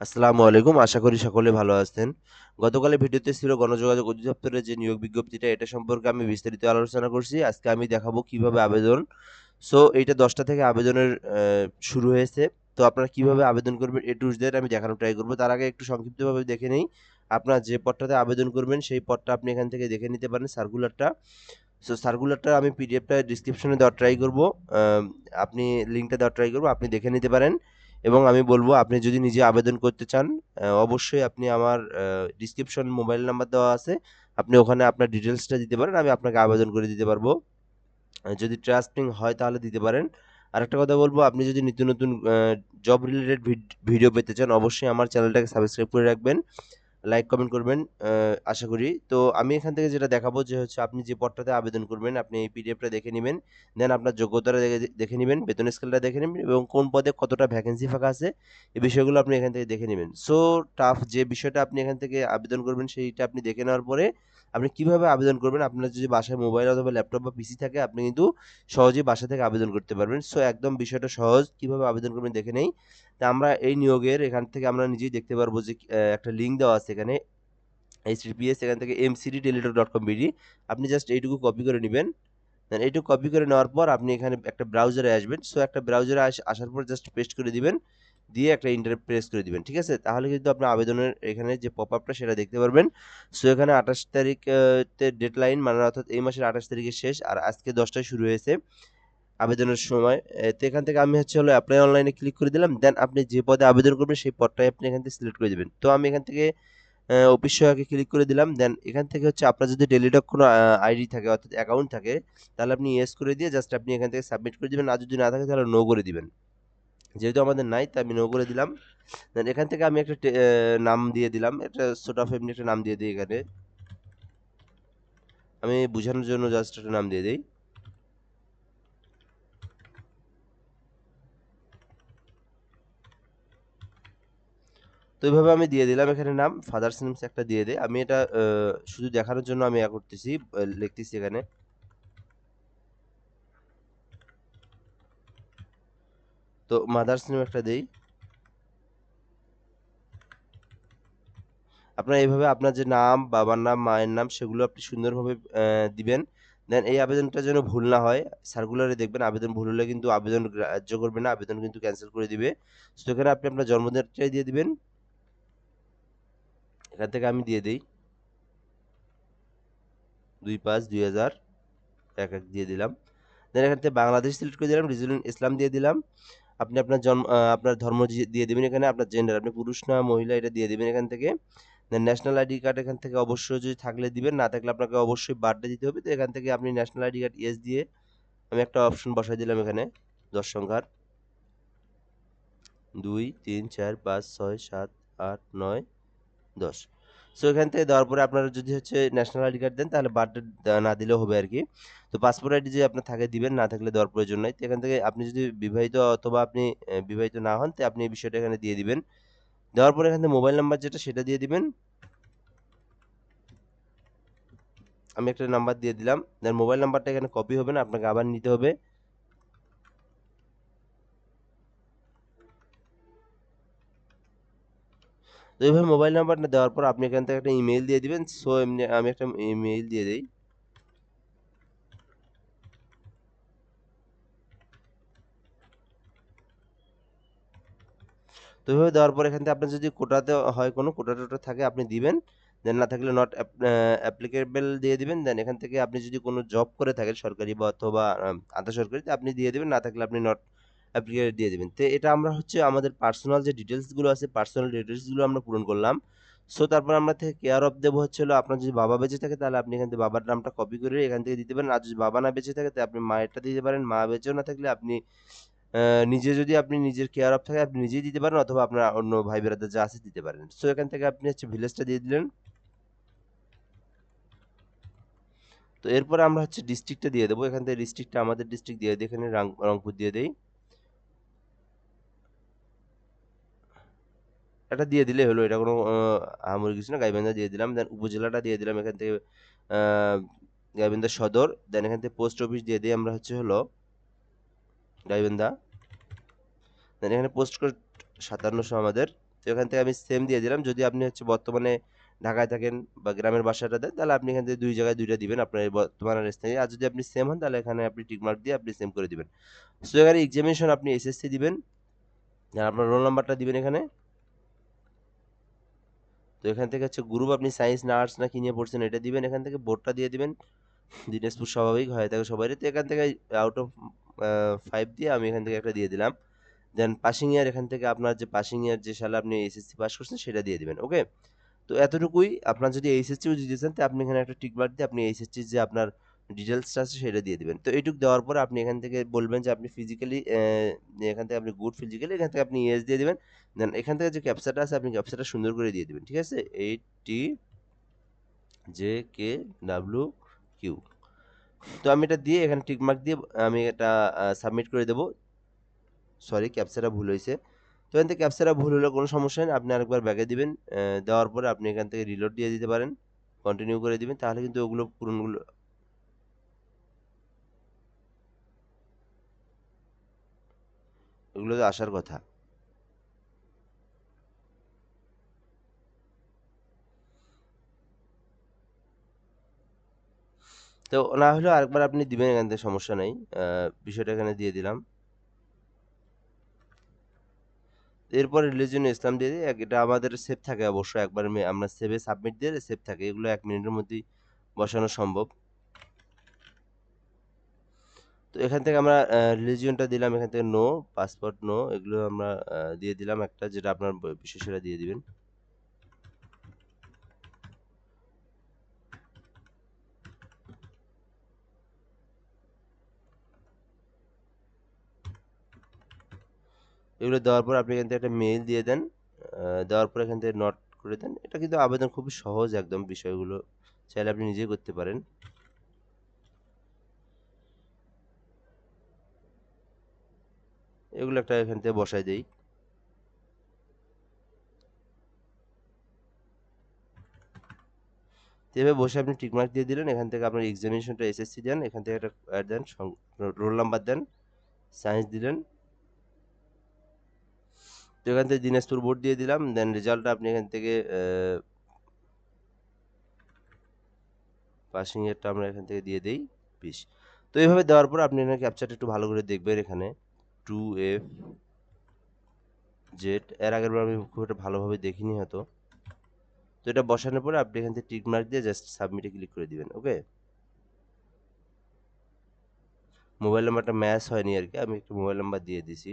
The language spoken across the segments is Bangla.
আসসালামু আলাইকুম। আশা করি সকলে ভালো আছেন। গতকালের ভিডিওতে ছিল গণযোগাযোগ অধিদপ্তরের যে নিয়োগ বিজ্ঞপ্তিটা এটা সম্পর্কে আমি বিস্তারিত আলোচনা করছি। আজকে আমি দেখাবো কীভাবে আবেদন। সো এইটা দশটা থেকে আবেদনের শুরু হয়েছে। তো আপনারা কীভাবে আবেদন করবেন, এ টু জেড আমি দেখানোর ট্রাই করব। তার আগে একটু সংক্ষিপ্তভাবে দেখে নেই। আপনার যে পদটাতে আবেদন করবেন, সেই পদটা আপনি এখান থেকে দেখে নিতে পারেন সার্কুলারটা সো সার্কুলারটা আমি পিডিএফটা ডিসক্রিপশনে দেওয়ার ট্রাই করব। আপনি লিঙ্কটা দেওয়ার ট্রাই করব, আপনি দেখে নিতে পারেন। এবং আমি বলব, আপনি যদি নিজে আবেদন করতে চান অবশ্যই আপনি আমার ডিসক্রিপশন মোবাইল নাম্বার দেওয়া আছে। আপনি ওখানে আপনার ডিটেলসটা দিতে পারেন, আমি আপনাকে আবেদন করে দিতে পারব। যদি ট্রাস্টিং হয় তাহলে দিতে পারেন। আর একটা কথা বলব, আপনি যদি নিত্য নতুন জব রিলেটেড ভিডিও পেতে চান, অবশ্যই আমার চ্যানেলটাকে সাবস্ক্রাইব করে রাখবেন। লাইক কমেন্ট করবেন আশা করি। তো আমি এখান থেকে যেটা দেখাবো যে হচ্ছে আপনি যে পদটাতে আবেদন করবেন, আপনি এই পিডিএফটা দেখে নেবেন। দেন আপনার যোগ্যতাটা দেখে নেবেন, বেতন স্কেলটা দেখে নেবেন এবং কোন পদে কতটা ভ্যাকেন্সি ফাঁকা আছে, এই বিষয়গুলো আপনি এখান থেকে দেখে নেবেন। সো টাফ যে বিষয়টা আপনি এখান থেকে আবেদন করবেন, সেইটা আপনি দেখে নেওয়ার পরে আপনি কীভাবে আবেদন করবেন, আপনার যদি বাসায় মোবাইল অথবা ল্যাপটপ বা পিসি থাকে, আপনি কিন্তু সহজেই বাসা থেকে আবেদন করতে পারবেন। সো একদম বিষয়টা সহজ, কীভাবে আবেদন করবেন দেখে নেই। তা আমরা এই নিয়োগের এখান থেকে আমরা নিজেই দেখতে পারব যে একটা লিঙ্ক দেওয়া আছে এখানে। এইচটিপিএস এখান থেকে MCD Teletalk dot com BD আপনি জাস্ট এইটুকু কপি করে নেবেন। দেন এইটুকু কপি করে নেওয়ার পর আপনি এখানে একটা ব্রাউজারে আসবেন। সো একটা ব্রাউজারে আসার পর জাস্ট পেস্ট করে দিবেন। দিয়ে একটা ইন্টার প্রেস করে দিবেন, ঠিক আছে? তাহলে কিন্তু আপনি আবেদনের এখানে যে পপ আপটা সেটা দেখতে পারবেন। সো এখানে আঠাশ তারিখ ডেড লাইন মানে অর্থাৎ এই মাসের আঠাশ তারিখে শেষ। আর আজকে দশটায় শুরু হয়েছে। আবেদনের সময় তো এখান থেকে আমি হচ্ছে হলো অ্যাপ্লাই অনলাইনে ক্লিক করে দিলাম দেন আপনি যে পদে আবেদন করবেন, সেই পদটাই আপনি এখান থেকে সিলেক্ট করে দেবেন। তো আমি এখান থেকে অফিস সহায়কে ক্লিক করে দিলাম দেন এখান থেকে হচ্ছে আপনার যদি টেলিটক কোনো আইডি থাকে, অর্থাৎ অ্যাকাউন্ট থাকে, তাহলে আপনি ইয়েস করে দিয়ে জাস্ট আপনি এখান থেকে সাবমিট করে দিবেন, আর যদি না থাকে তাহলে নো করে দিবেন। যেহেতু আমাদের নাই, তাই আমি নো করে দিলাম। দেন এখান থেকে আমি একটা নাম দিয়ে দিলাম, একটা ছোট অফ এমনি একটা নাম দিয়ে দিই এখানে। আমি বোঝানোর জন্য জাস্ট একটা নাম দিয়ে দিই। তো এইভাবে আমি দিয়ে দিলাম। এখানে নাম ফাদার্স নেমস একটা দিয়ে দেয় আমি এটা শুধু দেখানোর জন্য আমি ইয়া করতেছি লিখতেছি এখানে। তো মাদার্স নেম একটা দেই। আপনার এইভাবে আপনার যে নাম, বাবার নাম, মায়ের নাম, সেগুলো আপনি সুন্দরভাবে দিবেন। দেন এই আবেদনটা যেন ভুল না হয় সার্কুলারে দেখবেন, আবেদন ভুল হলে কিন্তু আবেদন গ্রাহ্য করবে না, আবেদন কিন্তু ক্যান্সেল করে দিবে। তো এখানে আপনি আপনার জন্মদিনটাই দিয়ে দিবেন। এখান থেকে আমি দিয়ে দিই। দুই পাঁচ, দুই হাজার, এক এক দিয়ে দিলাম। দেন এখান থেকে বাংলাদেশ সিলেক্ট করে দিলাম রিজনিং ইসলাম দিয়ে দিলাম। আপনি আপনার জন্ম আপনার ধর্ম দিয়ে দিবেন এখানে, আপনার জেন্ডার আপনি পুরুষ না, মহিলা, এটা দিয়ে দিবেন এখান থেকে। দেন ন্যাশনাল আইডি কার্ড এখান থেকে অবশ্যই যদি থাকলে দিবেন, না থাকলে আপনাকে অবশ্যই বার্থডে দিতে হবে। তো এখান থেকে আপনি ন্যাশনাল আইডি কার্ড ইয়েস দিয়ে আমি একটা অপশন বসাই দিলাম এখানে, দশ সংখ্যার। দুই, তিন, চার, পাঁচ, ছয়, সাত, আট, নয় দশ। সো এখান থেকে দেওয়ার পরে আপনারা যদি হচ্ছে ন্যাশনাল আইডি কার্ড দেন, তাহলে বার্থডে না দিলেও হবে আর কি তো পাসপোর্ট আইডি যদি আপনার থাকে, দিবেন, না থাকলে দেওয়ার প্রয়োজন নাই। তো এখান থেকে আপনি যদি বিবাহিত অথবা আপনি বিবাহিত না হন, তো আপনি এই বিষয়টা এখানে দিয়ে দিবেন। দেওয়ার পরে এখান থেকে মোবাইল নাম্বার যেটা, সেটা দিয়ে দিবেন। আমি একটা নাম্বার দিয়ে দিলাম। দেন মোবাইল নাম্বারটা এখানে কপি হবে না, আপনাকে আবার নিতে হবে। তো এইভাবে মোবাইল নাম্বারটা দেওয়ার পর আপনি এখান থেকে একটা ইমেল দিয়ে দিবেন। সো এমনি আমি একটা ইমেল দিয়ে দিই। তো এইভাবে দেওয়ার পর এখান থেকে আপনার যদি কোটাতে হয় কোনো কোটা টোটা থাকে আপনি দিবেন। দেন না থাকলে নট অ্যাপ্লিকেবল দিয়ে দিবেন। দেন এখান থেকে আপনি যদি কোনো জব করে থাকেন সরকারি বা অথবা আধা সরকারি আপনি দিয়ে দিবেন। না থাকলে আপনি নট অ্যাপ্লিকেবল দিয়ে দেবেন। তো এটা আমরা হচ্ছে আমাদের পার্সোনাল যে ডিটেলসগুলো আছে পার্সোনাল ডিটেলসগুলো আমরা পূরণ করলাম। সো তারপর আমরা থেকে কেয়ার অফ দেবো হচ্ছে হলো আপনার যদি বাবা বেঁচে থাকে, তাহলে আপনি এখান থেকে বাবার নামটা কপি করে এখান থেকে দিতে পারেন। আর যদি বাবা না বেঁচে থাকে, তাহলে আপনি মায়েরটা দিতে পারেন। মা বেঁচেও না থাকলে আপনি নিজে যদি আপনি নিজের কেয়ার অফ থাকে, আপনি নিজেই দিতে পারেন অথবা আপনার অন্য ভাই বেড়াদের যা আছে দিতে পারেন। সো এখান থেকে আপনি হচ্ছে ভিলেজটা দিয়ে দিলেন। তো এরপর আমরা হচ্ছে ডিস্ট্রিক্টটা দিয়ে দেবো। এখান থেকে ডিস্ট্রিক্টটা আমাদের ডিস্ট্রিক্ট দিয়ে দিই, এখানে রংপুর দিয়ে দেই। এটা দিয়ে দিলে হলো। এটা কোনো আহ, আহামরি কিছু না। গাইবান্ধা দিয়ে দিলাম। দেন উপজেলাটা দিয়ে দিলাম এখান থেকে গাইবান্ধা সদর। দেন এখান থেকে পোস্ট অফিস দিয়ে দিই আমরা হচ্ছে হলো গাইবান্ধা। দেন এখানে পোস্ট কোড সাতান্নশো আমাদের। তো এখান থেকে আমি সেম দিয়ে দিলাম। যদি আপনি হচ্ছে বর্তমানে ঢাকায় থাকেন বা গ্রামের বাসাটা দেন তাহলে আপনি এখান থেকে দুই জায়গায় দুইটা দিবেন আপনার এই বর্তমানের স্থানে আর যদি আপনি সেম হন তাহলে এখানে আপনি টিকমার্ক দিয়ে আপনি সেম করে দিবেন। সো এখানে এক্সামিনেশন আপনি এসএসসি দিবেন। আর আপনার রোল নাম্বারটা দিবেন এখানে। তো এখান থেকে হচ্ছে গ্রুপ আপনি সায়েন্স না আর্টস না কি নিয়ে পড়ছেন এটা দিবেন, এখান থেকে বোর্ডটা দিয়ে দিবেন। দিনাজপুর স্বাভাবিক, হয়ে থাকে সবাই তো এখান থেকে আউট অফ ফাইভ দিয়ে আমি এখান থেকে একটা দিয়ে দিলাম। দেন পাসিং ইয়ার এখান থেকে আপনার যে পাসিং ইয়ার যে সালে আপনি এসএসসি পাস করছেন, সেটা দিয়ে দিবেন ওকে তো এতটুকুই। আপনার যদি এইচএসসিও দিতেছেন তো আপনি এখানে একটা টিক মার্ক দিয়ে আপনি এইচএসসি যে আপনার ডিটেলসটা আছে, সেটা দিয়ে দিবেন। তো এইটুকু দেওয়ার পর আপনি এখান থেকে বলবেন যে আপনি ফিজিক্যালি এখান থেকে আপনি গুড ফিজিক্যালি এখান থেকে আপনি ইয়েস দিয়ে দিবেন। দেন এখান থেকে যে ক্যাপচাটা আছে, আপনি ক্যাপচাটা সুন্দর করে দিয়ে দিবেন, ঠিক আছে? Eight J K W Q তো আমি এটা দিয়ে এখানে টিকমার্ক দিয়ে আমি এটা সাবমিট করে দেবো। সরি ক্যাপচাটা ভুল হয়েছে। তো এখান থেকে ক্যাপচাটা ভুল হলে, কোনো সমস্যা নেই। আপনি আরেকবার ব্যাগে দিবেন দেওয়ার পরে আপনি এখান থেকে রিলোড দিয়ে দিতে পারেন। কন্টিনিউ করে দিবেন, তাহলে কিন্তু ওগুলো পূরণগুলো এগুলো তো আসার কথা। তো না হলেও আরেকবার আপনি দিবেন এখান থেকে, সমস্যা নেই। বিষয়টা এখানে দিয়ে দিলাম। এরপরে রিলিজন ইসলাম দিয়ে দিই। এটা আমাদের সেভ থাকে অবশ্যই একবার আমরা সেভে সাবমিট দিয়ে সেভ থাকে। এগুলো এক মিনিটের মধ্যেই বসানো সম্ভব। তো এখান থেকে আমরা রিলিজিয়নটা দিলাম, এখান থেকে নো পাসপোর্ট নো এগুলো আমরা দিয়ে দিলাম একটা, যেটা আপনার বিশেষ সেটা দিয়ে দিবেন। এগুলো দেওয়ার পর আপনি এখান থেকে একটা মেইল দিয়ে দেন দেওয়ার পর এখান থেকে নট করে দেন। এটা কিন্তু আবেদন খুবই সহজ একদম বিষয়গুলো, চাইলে আপনি নিজেই করতে পারেন। এগুলো একটা এখান থেকে বসাই দেই। এভাবে বসে আপনি টিকমার্ক দিয়ে দিলেন, এখান থেকে আপনার এক্সামিনেশনটা এসএসসি দেন, এখান থেকে একটা then roll number then science দিলেন। এখান থেকে দিনাজপুর বোর্ড দিয়ে দিলাম দেন রেজাল্টটা আপনি এখান থেকে পাসিং এরটা আমরা এখান থেকে দিয়ে দেই বিশ। তো এইভাবে দেওয়ার পর আপনি এখানে ক্যাপচারটা একটু ভালো করে দেখবেন এখানে। টু এফ জেড এর আগের বার আমি খুব একটা ভালোভাবে দেখিনি হয়তো। তো এটা বসানোর পরে আপনি এখান থেকে টিক মার্ক দিয়ে জাস্ট সাবমিটে ক্লিক করে দিবেন ওকে মোবাইল নাম্বারটা ম্যাচ হয়নি আর কি, আমি একটু মোবাইল নাম্বার দিয়ে দিছি।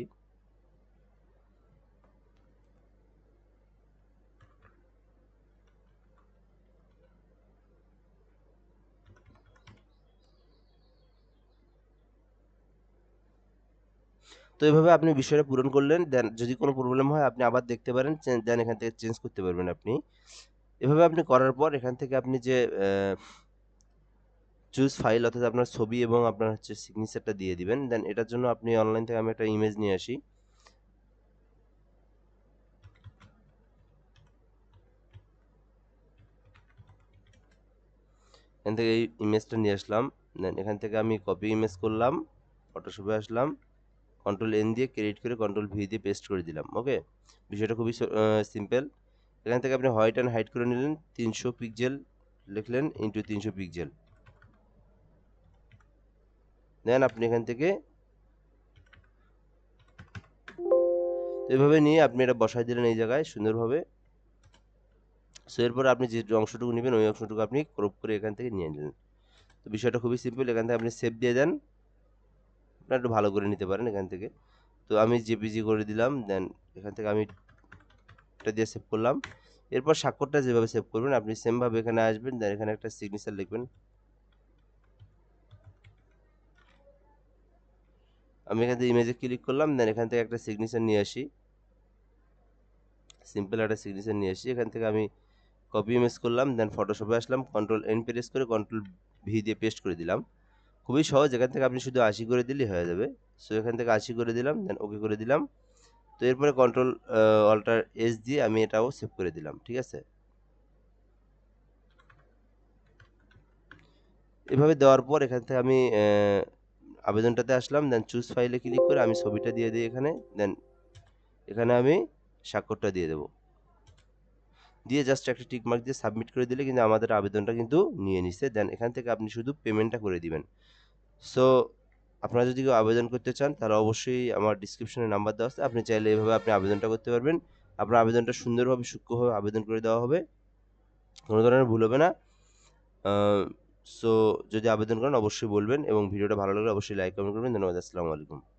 তো এভাবে আপনি বিষয়টা পূরণ করলেন, দেন যদি কোনো প্রবলেম হয় আপনি আবার দেখতে পারেন দেন এখান থেকে চেঞ্জ করতে পারবেন আপনি। এভাবে আপনি করার পর এখান থেকে আপনি যে চুজ ফাইল অর্থাৎ আপনার ছবি এবং আপনার হচ্ছে সিগনেচারটা দিয়ে দিবেন, দেন এটার জন্য আপনি অনলাইন থেকে আমি একটা ইমেজ নিয়ে আসি। এখান থেকে এই ইমেজটা নিয়ে আসলাম, দেন এখান থেকে আমি কপি ইমেজ করলাম ফটোশপে আসলাম। কন্ট্রোল এন দিয়ে ক্রেডিট করে কন্ট্রোল ভি দিয়ে পেস্ট করে দিলাম ওকে বিষয়টা খুবই সিম্পল এখান থেকে আপনি হোয়াইট অ্যান্ড হাইট করে নিলেন, তিনশো পিকজেল লিখলেন ইন্টু তিনশো পিকজেল দেন আপনি এখান থেকে এভাবে নিয়ে আপনি এটা বসাই দিলেন এই জায়গায় সুন্দরভাবে। সো এরপর আপনি যে অংশটুকু নেবেন, ওই অংশটুকু আপনি ক্রপ করে এখান থেকে নিয়ে নিলেন। তো বিষয়টা খুবই সিম্পল এখান থেকে আপনি সেভ দিয়ে দেন। আপনারা একটু ভালো করে নিতে পারেন এখান থেকে। তো আমি জেপিজি করে দিলাম দেন এখান থেকে আমি এটা দিয়ে সেভ করলাম। এরপর স্বাক্ষরটা যেভাবে সেভ করবেন, আপনি সেমভাবে এখানে আসবেন দেন এখানে একটা সিগনেচার লিখবেন। আমি এখান থেকে ইমেজে ক্লিক করলাম দেন এখান থেকে একটা সিগনেচার নিয়ে আসি। সিম্পল একটা সিগনেচার নিয়ে আসি। এখান থেকে আমি কপি ইমেজ করলাম দেন ফটোশপে আসলাম কন্ট্রোল এন প্রেস করে কন্ট্রোল ভি দিয়ে পেস্ট করে দিলাম। খুবই সহজ। এখান থেকে আপনি শুধু আশি করে দিলেই হয়ে যাবে। সো এখান থেকে আশি করে দিলাম দেন ওকে করে দিলাম। তো এরপরে কন্ট্রোল অল্টার এস দিয়ে আমি এটাও সেভ করে দিলাম, ঠিক আছে? এভাবে দেওয়ার পর এখান থেকে আমি আবেদনটাতে আসলাম দেন চুজ ফাইলে ক্লিক করে আমি ছবিটা দিয়ে দিই এখানে দেন এখানে আমি স্বাক্ষরটা দিয়ে দেবো। দিয়ে জাস্ট একটা টিক মার্ক দিয়ে সাবমিট করে দিলে কিন্তু আমাদের আবেদনটা কিন্তু নিয়ে নিছে। দেন এখান থেকে আপনি শুধু পেমেন্টটা করে দিবেন। সো আপনারা যদি কেউ আবেদন করতে চান, তাহলে অবশ্যই আমার ডিসক্রিপশনে নাম্বার দেওয়া আছে। আপনি চাইলে এভাবে আপনি আবেদনটা করতে পারবেন। আপনার আবেদনটা সুন্দরভাবে, সূক্ষ্মভাবে আবেদন করে দেওয়া হবে। কোনো ধরনের ভুল হবে না। সো যদি আবেদন করেন, অবশ্যই বলবেন এবং ভিডিওটা ভালো লাগলে অবশ্যই লাইক কমেন্ট করবেন। ধন্যবাদ, আসসালামু আলাইকুম।